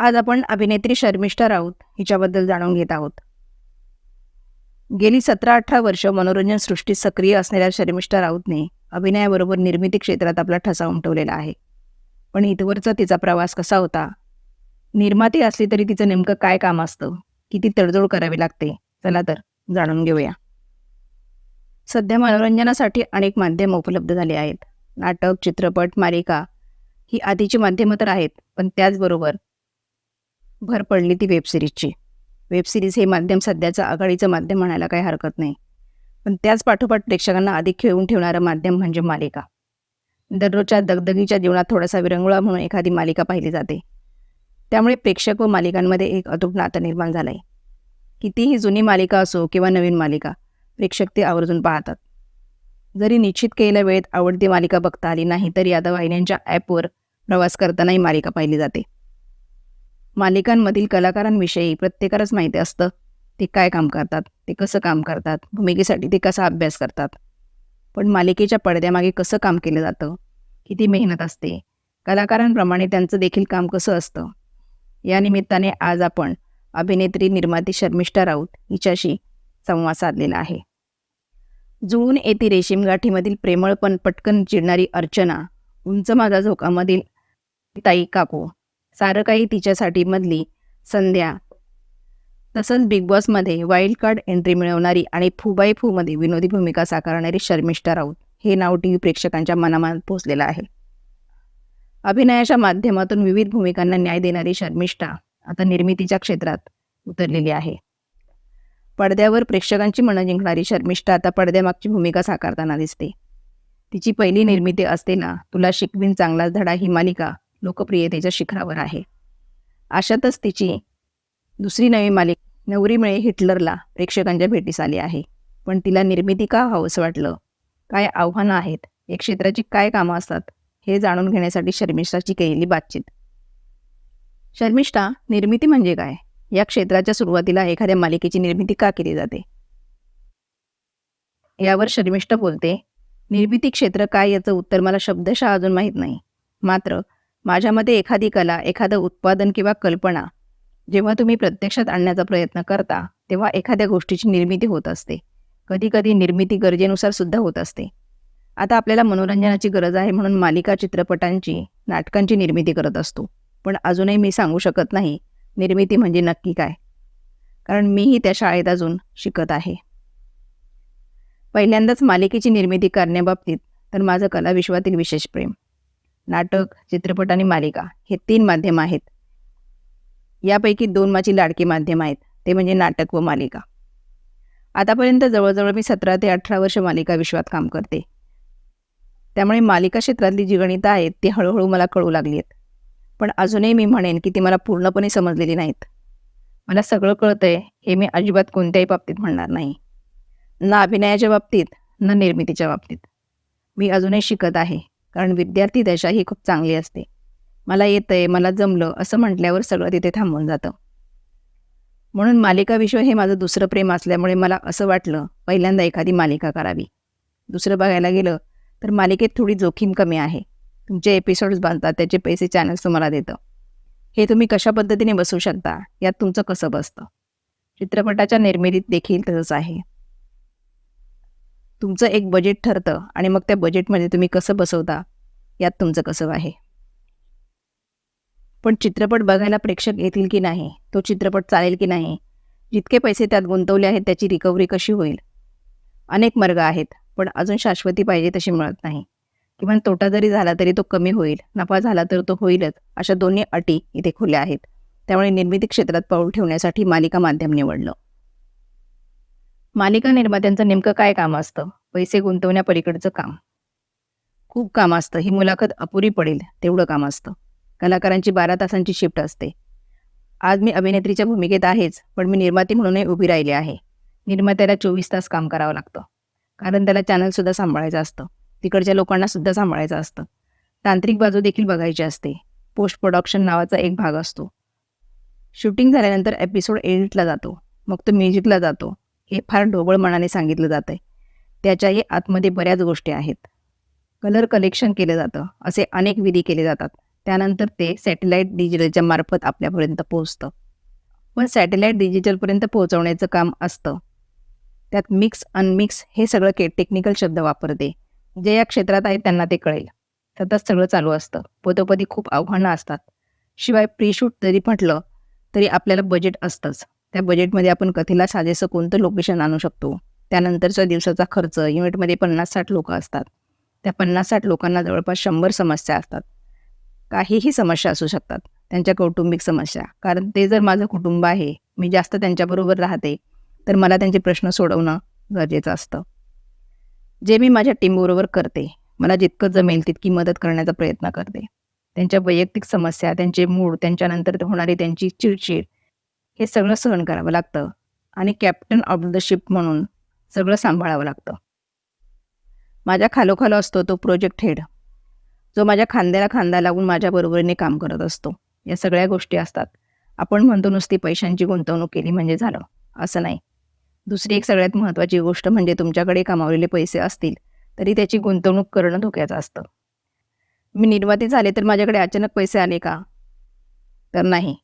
आज आपण अभिनेत्री शर्मिष्ठा राऊत हिच्याबद्दल जाणून घेत आहोत. गेली सतरा अठरा वर्ष मनोरंजन सृष्टीत सक्रिय असलेल्या शर्मिष्ठा राऊतने अभिनयाबरोबर निर्मिती क्षेत्रात आपला ठसा उमटवलेला आहे. पण इथवरचा तिचा प्रवास कसा होता? निर्माती असली तरी तिचं नेमकं काय काम असतं? किती तडजोड करावी लागते? चला तर जाणून घेऊया. सध्या मनोरंजनासाठी अनेक माध्यम उपलब्ध झाले आहेत. नाटक चित्रपट मालिका ही आधीची माध्यमं तर आहेत पण त्याचबरोबर भर पडली ती वेबसिरीजची वेबसिरीज हे माध्यम सध्याचं आघाडीचं माध्यम म्हणायला काही हरकत नाही. पण त्याच पाठोपाठ प्रेक्षकांना अधिक खेळून ठेवणारं माध्यम म्हणजे मालिका. दररोजच्या दगदगीच्या जीवनात थोडासा विरंगुळा म्हणून एखादी मालिका पाहिली जाते. त्यामुळे प्रेक्षक व मालिकांमध्ये एक अतूट नातं निर्माण झालं आहे कितीही जुनी मालिका असो किंवा नवीन मालिका प्रेक्षक ते आवर्जून पाहतात. जरी निश्चित केलेल्या वेळेत आवडती मालिका बघता आली नाही तरी यादव वाहिन्यांच्या ॲपवर प्रवास करतानाही मालिका पाहिली जाते. मालिकांमधील कलाकारांविषयी प्रत्येकालाच माहिती असतं. ते काय काम करतात? ते कसं काम करतात? भूमिकेसाठी ते कसा अभ्यास करतात? पण मालिकेच्या पडद्यामागे कसं काम केलं जातं? किती मेहनत असते? कलाकारांप्रमाणे त्यांचं देखील काम कसं असतं? या निमित्ताने आज आपण अभिनेत्री निर्माती शर्मिष्ठा राऊत हिच्याशी संवाद साधलेला आहे. जुळून येथे रेशीम गाठीमधील प्रेमळपण पटकन चिडणारी अर्चना उंच माझा झोकामधील ताई काकू सारं काही तिच्यासाठी मधली संध्या. तसंच बिग बॉसमध्ये वाईल्ड कार्ड एंट्री मिळवणारी आणि फुबाई फूमध्ये विनोदी भूमिका साकारणारी शर्मिष्ठा राऊत हे नाव टी व्ही प्रेक्षकांच्या मनामध्ये पोचलेलं आहे. अभिनयाच्या माध्यमातून विविध भूमिकांना न्याय देणारी शर्मिष्ठा आता निर्मितीच्या क्षेत्रात उतरलेली आहे. पडद्यावर प्रेक्षकांची मनं जिंकणारी शर्मिष्ठा आता पडद्यामागची भूमिका साकारताना दिसते. तिची पहिली निर्मिती असते ना तुला शिकवीन चांगलाच धडा ही मालिका लोकप्रियतेच्या शिखरावर आहे. अशातच तिची दुसरी नवी मालिक नवरीमुळे हिटलरला प्रेक्षकांच्या भेटीस आली आहे. पण तिला निर्मिती का हवंसं वाटलं? काय आव्हानं आहेत? या क्षेत्राची काय कामं असतात? हे जाणून घेण्यासाठी शर्मिष्ठाची केलेली बातचीत. शर्मिष्ठा निर्मिती म्हणजे काय? या क्षेत्राच्या सुरुवातीला एखाद्या मालिकेची निर्मिती का केली जाते? यावर शर्मिष्ठा बोलते निर्मिती क्षेत्र काय याचं उत्तर मला शब्दशः अजून माहीत नाही. मात्र माझ्यामध्ये एखादी कला एखादं उत्पादन किंवा कल्पना जेव्हा तुम्ही प्रत्यक्षात आणण्याचा प्रयत्न करता तेव्हा एखाद्या गोष्टीची निर्मिती होत असते. कधीकधी निर्मिती गरजेनुसार सुद्धा होत असते. आता आपल्याला मनोरंजनाची गरज आहे म्हणून मालिका चित्रपटांची नाटकांची निर्मिती करत असतो. पण अजूनही मी सांगू शकत नाही निर्मिती म्हणजे नक्की काय? कारण मीही त्या शाळेत अजून शिकत आहे. पहिल्यांदाच मालिकेची निर्मिती करण्याबाबतीत तर माझं कलाविश्वातील विशेष प्रेम. नाटक चित्रपट आणि मालिका हे तीन माध्यम आहेत. यापैकी दोन माझी लाडकी माध्यम आहेत ते म्हणजे नाटक व मालिका. आतापर्यंत जवळजवळ मी सतरा ते अठरा वर्ष मालिका विश्वात काम करते. त्यामुळे मालिका क्षेत्रातली जी गणितं आहेत ती हळूहळू मला कळू लागली आहेत पण अजूनही मी म्हणेन की ती मला पूर्णपणे समजलेली नाहीत. मला सगळं कळतंय हे मी अजिबात कोणत्याही बाबतीत म्हणणार नाही. ना अभिनयाच्या बाबतीत ना निर्मितीच्या बाबतीत. मी अजूनही शिकत आहे. कारण विद्यार्थी दशा ही खूप चांगली असते. मला येतंय मला जमलं असं म्हटल्यावर सगळं तिथे थांबून जातं. म्हणून मालिका विश्व हे माझं दुसरं प्रेम असल्यामुळे मला असं वाटलं पहिल्यांदा एखादी मालिका करावी. दुसरं बघायला गेलं तर मालिकेत थोडी जोखीम कमी आहे. तुमचे एपिसोड्स बांधतात त्याचे पैसे चॅनल्स तुम्हाला देतं. हे तुम्ही कशा पद्धतीने बसू शकता? यात तुमचं कसं बसतं? चित्रपटाच्या निर्मितीत देखील तसंच आहे. तुमचं एक बजेट ठरतं आणि मग त्या बजेटमध्ये तुम्ही कसं बसवता? यात तुमचं कसं आहे? पण चित्रपट बघायला प्रेक्षक येतील की नाही? तो चित्रपट चालेल की नाही? जितके पैसे त्यात गुंतवले आहेत त्याची रिकव्हरी कशी होईल? अनेक मार्ग आहेत पण अजून शाश्वती पाहिजे तशी मिळत नाही. किमान तोटा जरी झाला तरी तो कमी होईल नफा झाला तर तो होईलच अशा दोन्ही अटी इथे खुल्या आहेत. त्यामुळे निर्मिती क्षेत्रात पाऊल ठेवण्यासाठी मालिका माध्यम निवडलं. मालिका निर्मात्यांचं नेमकं काय काम असतं? पैसे गुंतवण्यापलीकडचं काम. खूप काम असतं. ही मुलाखत अपुरी पडेल तेवढं काम असतं. कलाकारांची बारा तासांची शिफ्ट असते. आज मी अभिनेत्रीच्या भूमिकेत आहेच पण मी निर्माती म्हणूनही उभी राहिली आहे. निर्मात्याला चोवीस तास काम करावं लागतं. कारण त्याला चॅनलसुद्धा सांभाळायचं असतं. तिकडच्या लोकांना सुद्धा सांभाळायचं असतं. तांत्रिक बाजू देखील बघायची असते. पोस्ट प्रोडक्शन नावाचा एक भाग असतो. शूटिंग झाल्यानंतर एपिसोड एडिटला जातो. मग तो म्युझिकला जातो. हे फार ढोबळ मनाने सांगितलं जातं आहे त्याच्याही आतमध्ये बऱ्याच गोष्टी आहेत. कलर कलेक्शन केलं जातं असे अनेक विधी केले जातात. त्यानंतर ते सॅटेलाईट डिजिटलच्या मार्फत आपल्यापर्यंत पोहोचतं. पण सॅटेलाईट डिजिटलपर्यंत पोहोचवण्याचं काम असतं. त्यात मिक्स अनमिक्स हे सगळं के टेक्निकल शब्द वापरते. जे या क्षेत्रात आहेत त्यांना ते कळेल. सतत सगळं चालू असतं. पदोपदी खूप आव्हानं असतात. शिवाय प्रीशूट जरी म्हटलं तरी आपल्याला बजेट असतंच. त्या बजेटमध्ये आपण कथेला साजेसं कोणतं लोकेशन आणू शकतो? त्यानंतरचा दिवसाचा खर्च युनिटमध्ये पन्नास साठ लोक असतात. त्या पन्नास साठ लोकांना जवळपास शंभर समस्या असतात. काहीही समस्या असू शकतात. त्यांच्या कौटुंबिक समस्या. कारण ते जर माझं कुटुंब आहे मी जास्त त्यांच्याबरोबर राहते तर मला त्यांचे प्रश्न सोडवणं गरजेचं असतं. जे मी माझ्या टीमबरोबर करते मला जितकं जमेल तितकी मदत करण्याचा प्रयत्न करते. त्यांच्या वैयक्तिक समस्या त्यांचे मूड त्यांच्यानंतर होणारी त्यांची चिडचिड हे सगळं सहन करावं लागतं आणि कॅप्टन ऑफ द शिप म्हणून सगळं सांभाळावं लागतं. माझ्या खालोखालो असतो तो प्रोजेक्ट हेड जो माझ्या खांद्याला खांदा लागून माझ्या बरोबरीने काम करत असतो. या सगळ्या गोष्टी असतात. आपण म्हणतो नुसती पैशांची गुंतवणूक केली म्हणजे झालं. असं नाही. दुसरी एक सगळ्यात महत्त्वाची गोष्ट म्हणजे तुमच्याकडे कमावलेले पैसे असतील तरी त्याची गुंतवणूक करणं धोक्याचं असतं. मी निर्माते झाले तर माझ्याकडे अचानक पैसे आले का? तर नाही.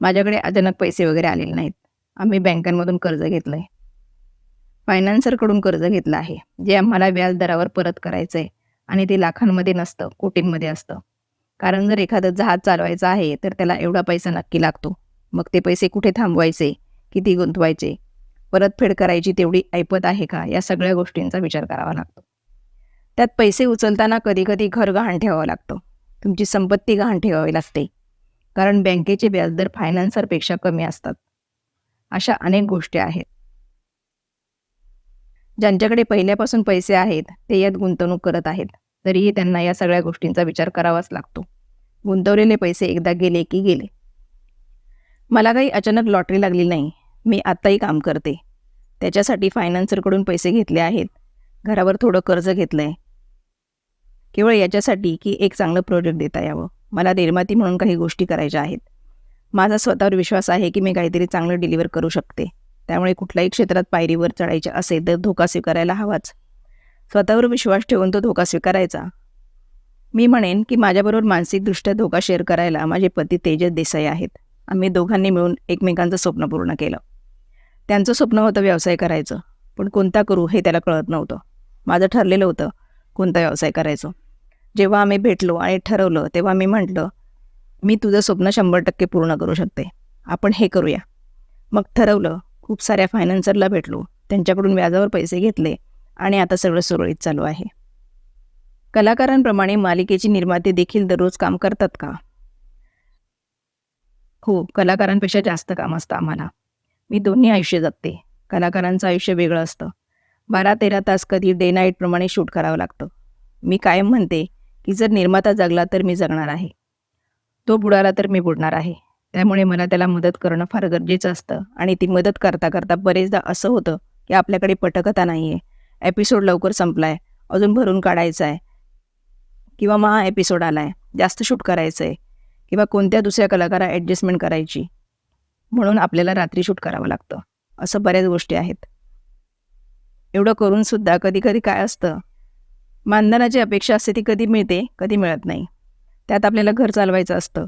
माझ्याकडे अचानक पैसे वगैरे आलेले नाहीत. आम्ही बँकांमधून कर्ज घेतलं आहे फायनान्सरकडून कर्ज घेतलं आहे. जे आम्हाला व्याज दरावर परत करायचं आहे आणि ते लाखांमध्ये नसतं कोटींमध्ये असतं. कारण जर एखादं जहाज चालवायचं आहे तर त्याला एवढा पैसा नक्की लागतो. मग ते पैसे कुठे थांबवायचे? किती गुंतवायचे? परतफेड करायची तेवढी ऐपत आहे का? या सगळ्या गोष्टींचा विचार करावा लागतो. त्यात पैसे उचलताना कधीकधी घर गहाण ठेवावं लागतं. तुमची संपत्ती गहाण ठेवावी लागते. कारण बँकेचे व्याजदर फायनान्सरपेक्षा कमी असतात. अशा अनेक गोष्टी आहेत. ज्यांच्याकडे पहिल्यापासून पैसे आहेत ते यात गुंतवणूक करत आहेत. तरीही त्यांना या सगळ्या गोष्टींचा विचार करावाच लागतो. गुंतवलेले पैसे एकदा गेले की गेले. मला काही अचानक लॉटरी लागली नाही. मी आत्ताही काम करते. त्याच्यासाठी फायनान्सरकडून पैसे घेतले आहेत. घरावर थोडं कर्ज घेतलं आहे केवळ याच्यासाठी की एक चांगलं प्रोजेक्ट देता यावं? मला निर्माती म्हणून काही गोष्टी करायच्या आहेत. माझा स्वतःवर विश्वास आहे की मी काहीतरी चांगलं डिलिव्हर करू शकते. त्यामुळे कुठल्याही क्षेत्रात पायरीवर चढायचे असेल तर धोका स्वीकारायला हवाच. स्वतःवर विश्वास ठेवून तो धोका स्वीकारायचा. मी म्हणेन की माझ्याबरोबर मानसिकदृष्ट्या धोका शेअर करायला माझे पती तेजस देसाई आहेत. आम्ही दोघांनी मिळून एकमेकांचं स्वप्न पूर्ण केलं. त्यांचं स्वप्न होतं व्यवसाय करायचं. पण कोणता करू हे त्याला कळत नव्हतं. माझं ठरलेलं होतं कोणता व्यवसाय करायचं. जेव्हा आम्ही भेटलो आणि ठरवलं तेव्हा मी म्हटलं मी तुझं स्वप्न शंभर टक्के पूर्ण करू शकते. आपण हे करूया. मग ठरवलं खूप साऱ्या फायनान्सरला भेटलो. त्यांच्याकडून व्याजावर पैसे घेतले आणि आता सगळं सुरळीत चालू आहे. कलाकारांप्रमाणे मालिकेची निर्माते देखील दररोज काम करतात का? हो कलाकारांपेक्षा जास्त काम असतं आम्हाला. मी दोन्ही आयुष्य जगते. कलाकारांचं आयुष्य वेगळं असतं. बारा तेरा तास कधी डे नाईटप्रमाणे शूट करावं लागतं. मी कायम म्हणते की जर निर्माता जगला तर मी जगणार आहे. तो बुडाला तर मी बुडणार आहे. त्यामुळे मला त्याला मदत करणं फार गरजेचं असतं. आणि ती मदत करता करता बरेचदा असं होतं की आपल्याकडे पटकथा नाही आहे एपिसोड लवकर संपला आहे अजून भरून काढायचा आहे किंवा मग हा एपिसोड आला आहे जास्त शूट करायचं आहे किंवा कोणत्या दुसऱ्या कलाकारा ॲडजस्टमेंट करायची. म्हणून आपल्याला रात्री शूट करावं लागतं. असं बऱ्याच गोष्टी आहेत. एवढं करूनसुद्धा कधी कधी काय असतं? मानधनाची अपेक्षा असते ती कधी मिळते कधी मिळत नाही. त्यात आपल्याला घर चालवायचं असतं.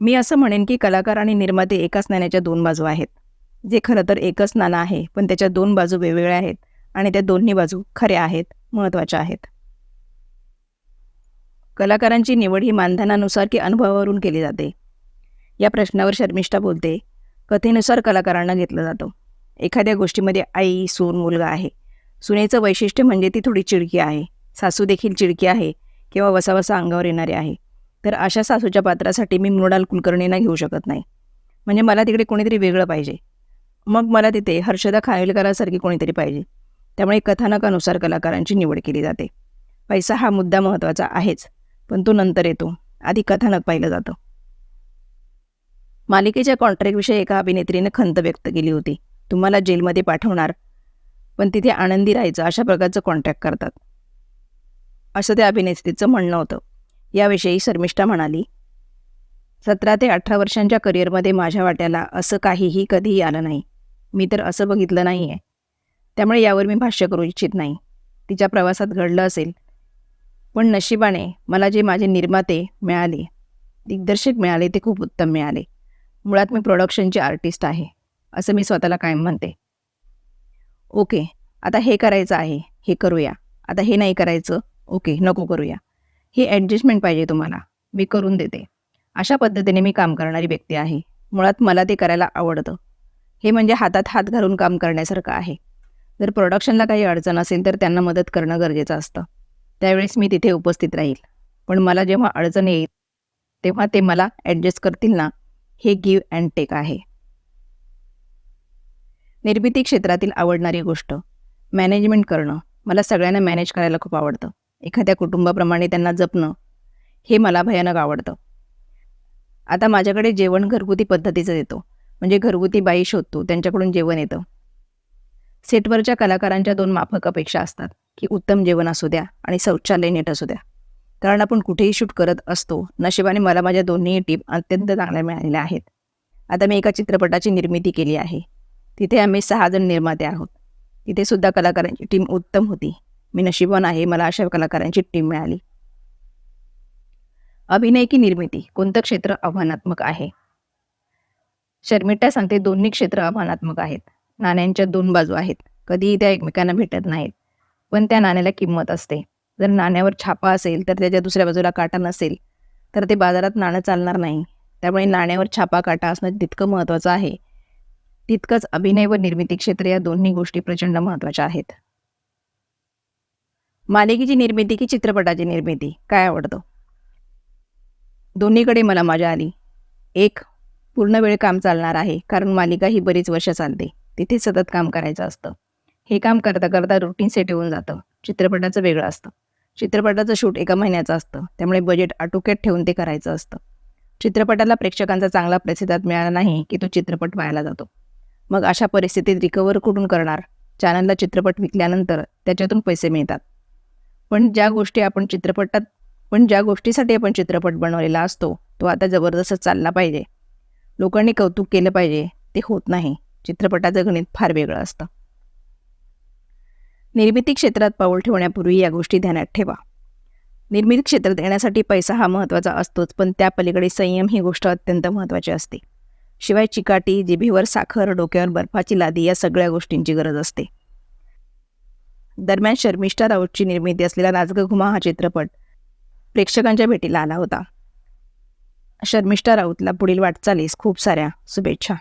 मी असं म्हणेन की कलाकार आणि निर्माते एकाच नाण्याच्या दोन बाजू आहेत. जे खरं तर एकच नाणं आहे पण त्याच्या दोन बाजू वेगवेगळ्या आहेत आणि त्या दोन्ही बाजू खऱ्या आहेत महत्त्वाच्या आहेत. कलाकारांची निवड ही मानधनानुसार की अनुभवावरून केली जाते. या प्रश्नावर शर्मिष्ठा बोलते कथेनुसार कलाकारांना घेतलं जातं. एखाद्या गोष्टीमध्ये आई सून मुलगा आहे. सुनेचं वैशिष्ट्य म्हणजे ती थोडी चिडकी आहे. सासू देखील चिडकी आहे किंवा वसावसा अंगावर येणारे आहे. तर अशा सासूच्या पात्रासाठी मी मृणाल कुलकर्णींना घेऊ शकत नाही. म्हणजे मला तिकडे कोणीतरी वेगळं पाहिजे. मग मला तिथे हर्षदा खानविलकरांसारखी कोणीतरी पाहिजे. त्यामुळे कथानकानुसार कलाकारांची निवड केली जाते. पैसा हा मुद्दा महत्त्वाचा आहेच पण तो नंतर येतो. आधी कथानक पाहिलं जातं. मालिकेच्या कॉन्ट्रॅक्टविषयी एका अभिनेत्रीने खंत व्यक्त केली होती. तुम्हाला जेलमध्ये पाठवणार पण तिथे आनंदी राहायचं अशा प्रकारचं कॉन्ट्रॅक्ट करतात. असं त्या अभिनेत्रीचं म्हणणं होतं. याविषयी शर्मिष्ठा म्हणाली सतरा ते अठरा वर्षांच्या करिअरमध्ये माझ्या वाट्याला असं काहीही कधीही आलं नाही. मी तर असं बघितलं नाही आहे त्यामुळे यावर मी भाष्य करू इच्छित नाही. तिच्या प्रवासात घडलं असेल. पण नशिबाने मला जे माझे निर्माते मिळाले दिग्दर्शक मिळाले ते खूप उत्तम मिळाले. मुळात मी प्रोडक्शनची आर्टिस्ट आहे असं मी स्वतःला कायम म्हणते. ओके आता हे करायचं आहे हे करूया. आता हे नाही करायचं ओके नको करूया. हे ॲडजस्टमेंट पाहिजे तुम्हाला. मी करून देते. अशा पद्धतीने मी काम करणारी व्यक्ती आहे. मुळात मला ते करायला आवडतं. हे म्हणजे हातात हात घालून काम करण्यासारखं आहे. जर प्रोडक्शनला काही अडचण असेल तर त्यांना मदत करणं गरजेचं असतं. त्यावेळेस मी तिथे उपस्थित राहील. पण मला जेव्हा अडचण येईल तेव्हा ते मला ॲडजस्ट करतील ना हे गिव्ह अँड टेक आहे. निर्मिती क्षेत्रातील आवडणारी गोष्ट. मॅनेजमेंट करणं. मला सगळ्यांना मॅनेज करायला खूप आवडतं. एखाद्या कुटुंबाप्रमाणे त्यांना जपणं. हे मला भयानक आवडतं. आता माझ्याकडे जेवण घरगुती पद्धतीचं येतो. म्हणजे घरगुती बाई शोधतो. त्यांच्याकडून जेवण येतं. सेटवरच्या कलाकारांच्या दोन माफक अपेक्षा असतात की उत्तम जेवण असू द्या आणि शौचालय नीट असू द्या. कारण आपण कुठेही शूट करत असतो नशिबाने मला माझ्या दोन्ही टीप अत्यंत चांगल्या मिळालेल्या आहेत. आता मी एका चित्रपटाची निर्मिती केली आहे. तिथे आम्ही सहा जण निर्माते आहोत. तिथे सुद्धा कलाकारांची टीम उत्तम होती. मी नशिबवान आहे मला अशा कलाकारांची टीम मिळाली. अभिनय की निर्मिती? कोणतं क्षेत्र आव्हानात्मक आहे? शर्मिष्ठा सांगते दोन्ही क्षेत्र आव्हानात्मक आहेत. नाण्यांच्या दोन बाजू आहेत. कधीही त्या एकमेकांना भेटत नाहीत. पण त्या नाण्याला किंमत असते. जर नाण्यावर छापा असेल तर त्याच्या दुसऱ्या बाजूला काटा नसेल तर ते बाजारात नाणं चालणार नाही. त्यामुळे नाण्यावर छापा काटा असणं तितकं महत्त्वाचं आहे तितकंच अभिनय व निर्मिती क्षेत्र या दोन्ही गोष्टी प्रचंड महत्त्वाच्या आहेत. मालिकेची निर्मिती की चित्रपटाची निर्मिती? काय आवडतं? दोन्हीकडे मला मजा आली. एक पूर्ण वेळ काम चालणार आहे कारण मालिका ही बरीच वर्ष चालते. तिथे सतत काम करायचं असतं. हे काम करता करता रुटीन सेट होऊन जातं. चित्रपटाचं वेगळं असतं. चित्रपटाचं शूट एका महिन्याचं असतं. त्यामुळे बजेट आटोक्यात ठेवून ते करायचं असतं. चित्रपटाला प्रेक्षकांचा चांगला प्रतिसाद मिळाला नाही की तो चित्रपट व्हायला जातो. मग अशा परिस्थितीत रिकवर कुठून करणार? चॅनलला चित्रपट विकल्यानंतर त्याच्यातून पैसे मिळतात. पण ज्या गोष्टी आपण चित्रपटात पण ज्या गोष्टीसाठी आपण चित्रपट बनवलेला असतो तो आता जबरदस्त चालला पाहिजे. लोकांनी कौतुक केलं पाहिजे ते होत नाही. चित्रपटाचं गणित फार वेगळं असतं. निर्मिती क्षेत्रात पाऊल ठेवण्यापूर्वी या गोष्टी ध्यानात ठेवा. निर्मिती क्षेत्रात येण्यासाठी पैसा हा महत्त्वाचा असतोच पण त्या पलीकडे संयम ही गोष्ट अत्यंत महत्त्वाची असते. शिवाय चिकाटी जिभेवर साखर डोक्यावर बर्फाची लादी या सगळ्या गोष्टींची गरज असते. दरम्यान शर्मिष्ठा राऊतची निर्मिती असलेला नाचग घुमा हा चित्रपट प्रेक्षकांच्या भेटीला आला होता. शर्मिष्ठा राऊतला पुढील वाटचालीस खूप साऱ्या शुभेच्छा.